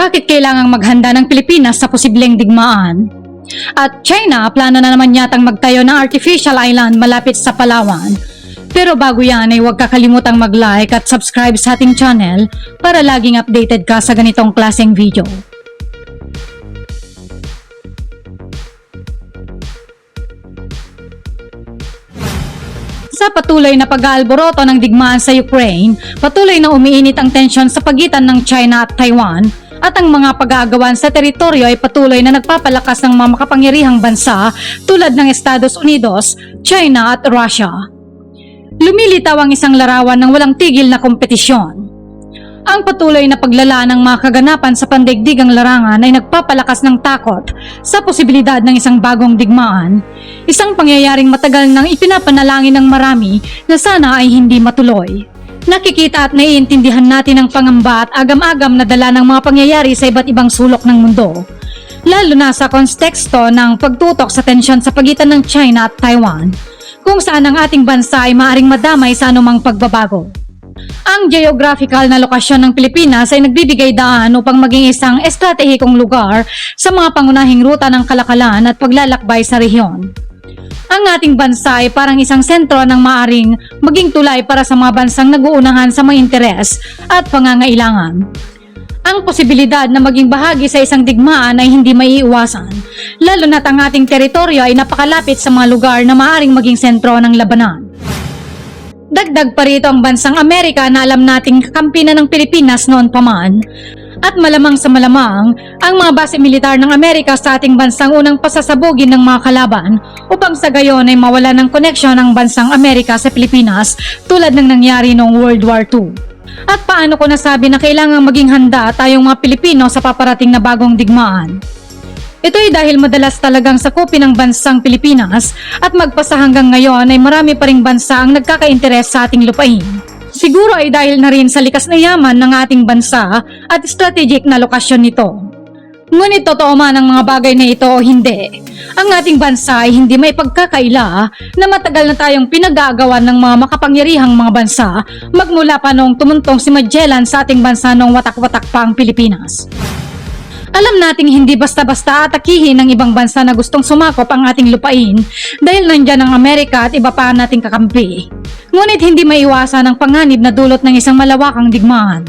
Bakit kailangang maghanda ng Pilipinas sa posibleng digmaan? At China, plano na naman yatang magtayo ng artificial island malapit sa Palawan. Pero bago yan ay huwag kakalimutang mag-like at subscribe sa ating channel para laging updated ka sa ganitong klaseng video. Sa patuloy na pag-aalboroto ng digmaan sa Ukraine, patuloy na umiinit ang tensyon sa pagitan ng China at Taiwan at ang mga pag-aagawan sa teritoryo ay patuloy na nagpapalakas ng mga makapangyarihang bansa tulad ng Estados Unidos, China at Russia. Lumilitaw ang isang larawan ng walang tigil na kompetisyon. Ang patuloy na paglala ng mga kaganapan sa pandaigdigang larangan ay nagpapalakas ng takot sa posibilidad ng isang bagong digmaan, isang pangyayaring matagal nang ipinapanalangin ng marami na sana ay hindi matuloy. Nakikita at naiintindihan natin ang pangamba at agam-agam na dala ng mga pangyayari sa iba't ibang sulok ng mundo. Lalo na sa konteksto ng pagtutok sa tensyon sa pagitan ng China at Taiwan, kung saan ang ating bansa ay maaring madamay sa anumang pagbabago. Ang geographical na lokasyon ng Pilipinas ay nagbibigay daan upang maging isang estratehikong lugar sa mga pangunahing ruta ng kalakalan at paglalakbay sa rehiyon. Ang ating bansa ay parang isang sentro ng maaring maging tulay para sa mga bansang naguunahan sa mga interes at pangangailangan. Ang posibilidad na maging bahagi sa isang digmaan ay hindi maiiwasan, lalo na't ang ating teritoryo ay napakalapit sa mga lugar na maaring maging sentro ng labanan. Dagdag pa rito ang bansang Amerika na alam nating kakampi na ng Pilipinas noon pa man. At malamang sa malamang, ang mga base militar ng Amerika sa ating bansang unang pasasabugin ng mga kalaban upang sa gayon ay mawala ng koneksyon ng bansang Amerika sa Pilipinas tulad ng nangyari noong World War II. At paano ko nasabi na kailangang maging handa tayong mga Pilipino sa paparating na bagong digmaan? Ito ay dahil madalas talagang sakupin ng bansang Pilipinas at magpasa hanggang ngayon ay marami pa ring bansa ang nagkakainteres sa ating lupain. Siguro ay dahil na rin sa likas na yaman ng ating bansa at strategic na lokasyon nito. Ngunit totoo man ang mga bagay na ito o hindi, ang ating bansa ay hindi may pagkakaila na matagal na tayong pinag-aagawan ng mga makapangyarihang mga bansa magmula pa noong tumuntong si Magellan sa ating bansa noong watak-watak pa ang Pilipinas. Alam nating hindi basta-basta atakihin ng ibang bansa na gustong sumakop ang ating lupain dahil nandyan ang Amerika at iba pa nating kakampi. Ngunit hindi maiwasan ang panganib na dulot ng isang malawakang digmaan.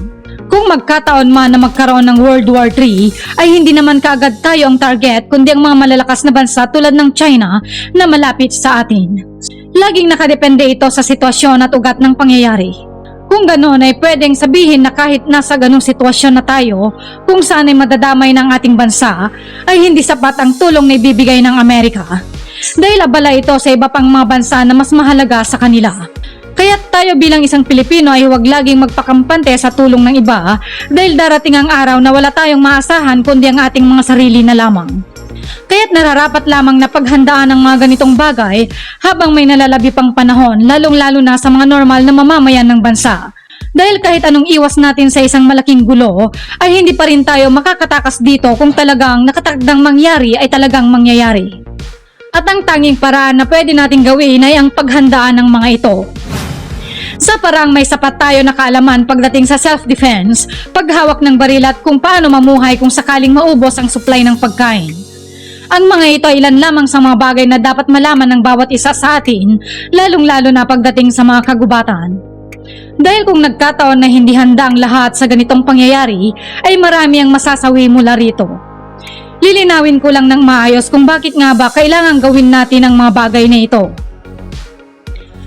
Kung magkataon man na magkaroon ng World War III, ay hindi naman kaagad tayo ang target kundi ang mga malalakas na bansa tulad ng China na malapit sa atin. Laging nakadepende ito sa sitwasyon at ugat ng pangyayari. Kung ganoon ay pwedeng sabihin na kahit nasa ganong sitwasyon na tayo, kung saan ay madadamay ng ating bansa, ay hindi sapat ang tulong na ibibigay ng Amerika. Dahil abala ito sa iba pang mga bansa na mas mahalaga sa kanila. Kaya tayo bilang isang Pilipino ay huwag laging magpakampante sa tulong ng iba dahil darating ang araw na wala tayong maasahan kundi ang ating mga sarili na lamang. Kaya't nararapat lamang na paghandaan ng mga ganitong bagay habang may nalalabi pang panahon, lalong-lalo na sa mga normal na mamamayan ng bansa. Dahil kahit anong iwas natin sa isang malaking gulo, ay hindi pa rin tayo makakatakas dito kung talagang nakatakdang mangyari ay talagang mangyayari. At ang tanging paraan na pwede nating gawin ay ang paghandaan ng mga ito. Sa parang may sapat tayo na kaalaman pagdating sa self-defense, paghawak ng baril at kung paano mamuhay kung sakaling maubos ang supply ng pagkain. Ang mga ito ay ilan lamang sa mga bagay na dapat malaman ng bawat isa sa atin, lalong-lalo na pagdating sa mga kagubatan. Dahil kung nagkataon na hindi handa ang lahat sa ganitong pangyayari, ay marami ang masasawi mula rito. Lilinawin ko lang ng maayos kung bakit nga ba kailangan gawin natin ang mga bagay na ito.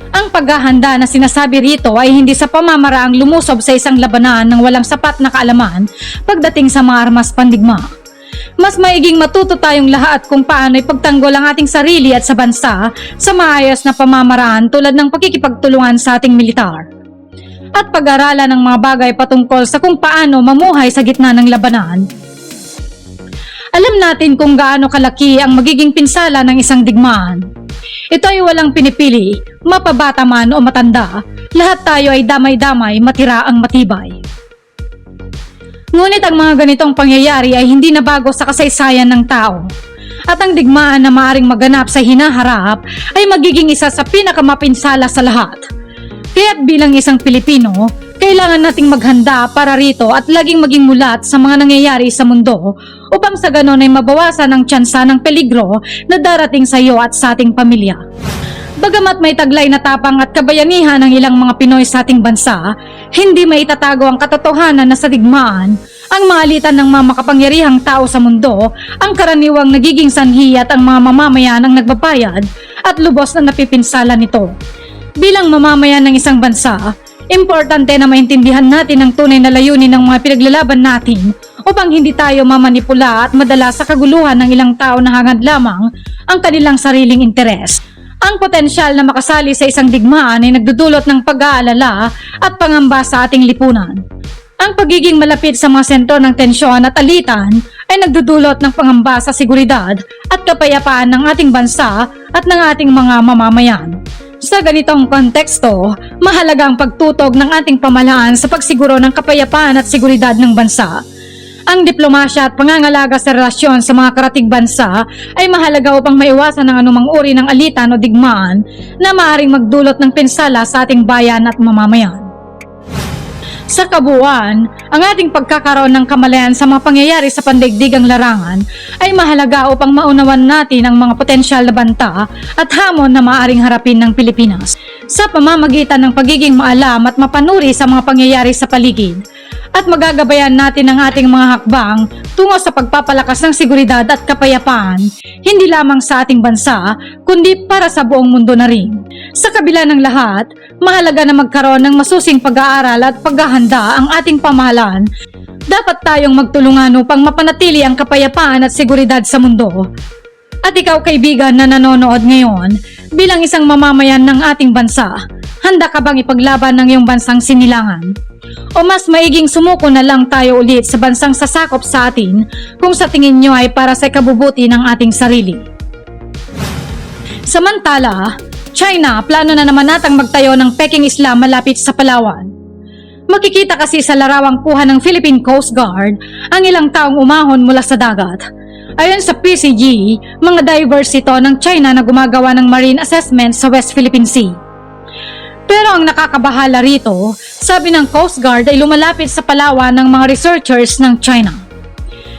Ang paghahanda na sinasabi rito ay hindi sa pamamaraang lumusob sa isang labanan ng walang sapat na kaalaman pagdating sa mga armas pandigma. Mas maiging matuto tayong lahat kung paano ipagtanggol ang ating sarili at sa bansa sa maayos na pamamaraan tulad ng pakikipagtulungan sa ating militar. At pag-aralan ng mga bagay patungkol sa kung paano mamuhay sa gitna ng labanan. Alam natin kung gaano kalaki ang magiging pinsala ng isang digmaan. Ito ay walang pinipili, mapabata man o matanda, lahat tayo ay damay-damay matira ang matibay. Ngunit ang mga ganitong pangyayari ay hindi na bago sa kasaysayan ng tao. At ang digmaan na maaring maganap sa hinaharap ay magiging isa sa pinakamapinsala sa lahat. Kaya't bilang isang Pilipino, Kailangan nating maghanda para rito at laging maging mulat sa mga nangyayari sa mundo upang sa ganon ay mabawasan ang tsansa ng peligro na darating sa iyo at sa ating pamilya. Bagamat may taglay na tapang at kabayanihan ng ilang mga Pinoy sa ating bansa, hindi maitatago ang katotohanan na sa digmaan, ang maalitan ng mga makapangyarihang tao sa mundo, ang karaniwang nagiging sanhi at ang mga mamamayan ang nagbabayad at lubos na napipinsala nito. Bilang mamamayan ng isang bansa, importante na maintindihan natin ang tunay na layunin ng mga pinaglalaban natin upang hindi tayo mamanipula at madala sa kaguluhan ng ilang tao na hangad lamang ang kanilang sariling interes. Ang potensyal na makasali sa isang digmaan ay nagdudulot ng pag-aalala at pangamba sa ating lipunan. Ang pagiging malapit sa mga sentro ng tensyon at alitan ay nagdudulot ng pangamba sa seguridad at kapayapaan ng ating bansa at ng ating mga mamamayan. Sa ganitong konteksto, mahalaga ang pagtutog ng ating pamahalaan sa pagsiguro ng kapayapaan at seguridad ng bansa. Ang diplomasya at pangangalaga sa relasyon sa mga karatig bansa ay mahalaga upang maiwasan ang anumang uri ng alitan o digmaan na maaaring magdulot ng pinsala sa ating bayan at mamamayan. Sa kabuuan, ang ating pagkakaroon ng kamalayan sa mga pangyayari sa pandaigdigang larangan ay mahalaga upang maunawan natin ang mga potensyal na banta at hamon na maaaring harapin ng Pilipinas sa pamamagitan ng pagiging maalam at mapanuri sa mga pangyayari sa paligid at magagabayan natin ang ating mga hakbang tungo sa pagpapalakas ng seguridad at kapayapaan, hindi lamang sa ating bansa, kundi para sa buong mundo na rin. Sa kabila ng lahat, mahalaga na magkaroon ng masusing pag-aaral at paghahanda ang ating pamahalaan. Dapat tayong magtulungan upang mapanatili ang kapayapaan at seguridad sa mundo. At ikaw kaibigan na nanonood ngayon, bilang isang mamamayan ng ating bansa, handa ka bang ipaglaban ng iyong bansang sinilangan? O mas maiging sumuko na lang tayo ulit sa bansang sasakop sa atin kung sa tingin nyo ay para sa kabubuti ng ating sarili? Samantala, China, plano na naman natang magtayo ng Peking Islam malapit sa Palawan. Makikita kasi sa larawang kuha ng Philippine Coast Guard ang ilang taong umahon mula sa dagat. Ayon sa PCG, mga divers ito ng China na gumagawa ng marine assessment sa West Philippine Sea. Pero ang nakakabahala rito, sabi ng Coast Guard ay lumalapit sa Palawan ng mga researchers ng China.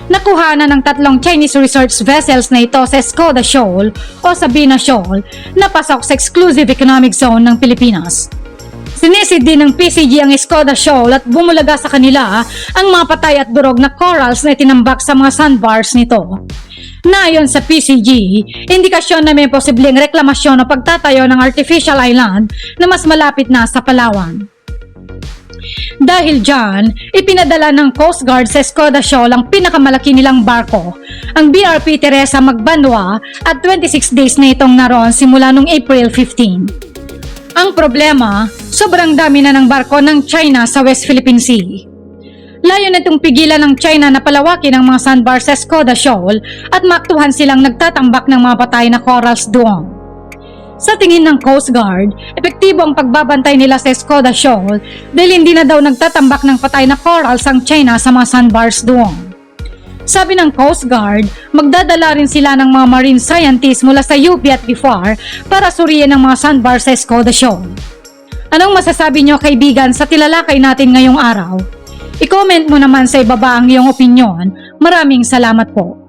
Nakuha na ng tatlong Chinese research vessels na ito sa Skoda Shoal o Sabina Shoal na pasok sa exclusive economic zone ng Pilipinas. Sinisid din ng PCG ang Skoda Shoal at bumulaga sa kanila ang mga patay at durog na corals na itinambak sa mga sandbars nito. Nayon sa PCG, indikasyon na may posibleng reklamasyon o pagtatayo ng artificial island na mas malapit na sa Palawan. Dahil dyan, ipinadala ng Coast Guard sa Skoda Shoal ang pinakamalaki nilang barko, ang BRP Teresa Magbanwa at 26 days na itong naroon simula noong April 15. Ang problema, sobrang dami na ng barko ng China sa West Philippine Sea. Layo na itong pigilan ng China na palawakin ang mga sandbar sa Skoda Shoal at maktuhan silang nagtatambak ng mga patay na corals doon. Sa tingin ng Coast Guard, epektibo ang pagbabantay nila sa Skoda Shoal dahil hindi na daw nagtatambak ng patay na corals ang China sa mga sandbars doon. Sabi ng Coast Guard, magdadala rin sila ng mga marine scientists mula sa UP at BIFAR para suriin ang mga sandbar sa Skoda Shoal. Anong masasabi nyo kaibigan sa tilalakay natin ngayong araw? I-comment mo naman sa ibaba ang iyong opinion. Maraming salamat po.